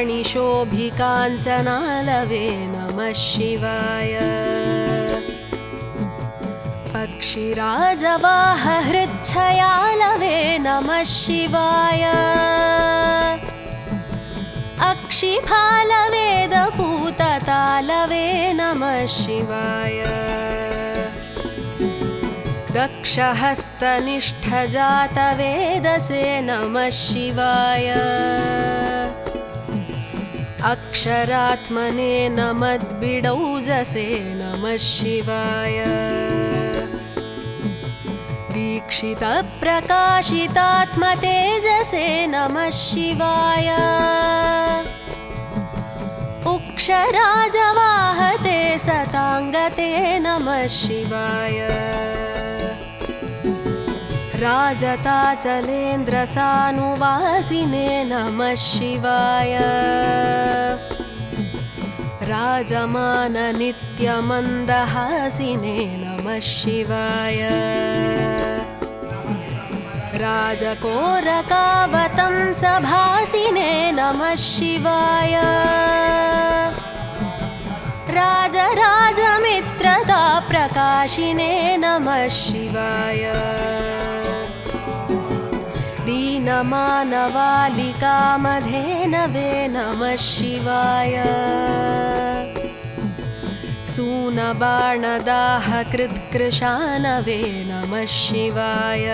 वाणिशोभिकाञ्चनालवे नमः शिवाय। पक्षिराजवाहहृच्छयालवे नमः शिवाय। अक्षिफालवेदपूततालवे नमः शिवाय। दक्षहस्तनिष्ठजातवेदसे नमः शिवाय अक्षरात्मने नमद्बिडौजसे नमः शिवाय। दीक्षितप्रकाशितात्मतेजसे नमः शिवाय। उक्षराजवाहते सताङ्गते नमः शिवाय। राजताचलेन्द्रसानुवासिने नमः शिवाय राजमाननित्यमन्दहासिने नमः शिवाय। राजकोरकावतं सभासिने नमः शिवाय। राजराजमित्रता प्रकाशिने नमः शिवाय। दीनमानवालिकामधेनवे नमः शिवाय सूनबाणदाहकृत्कृशानवे नमः शिवाय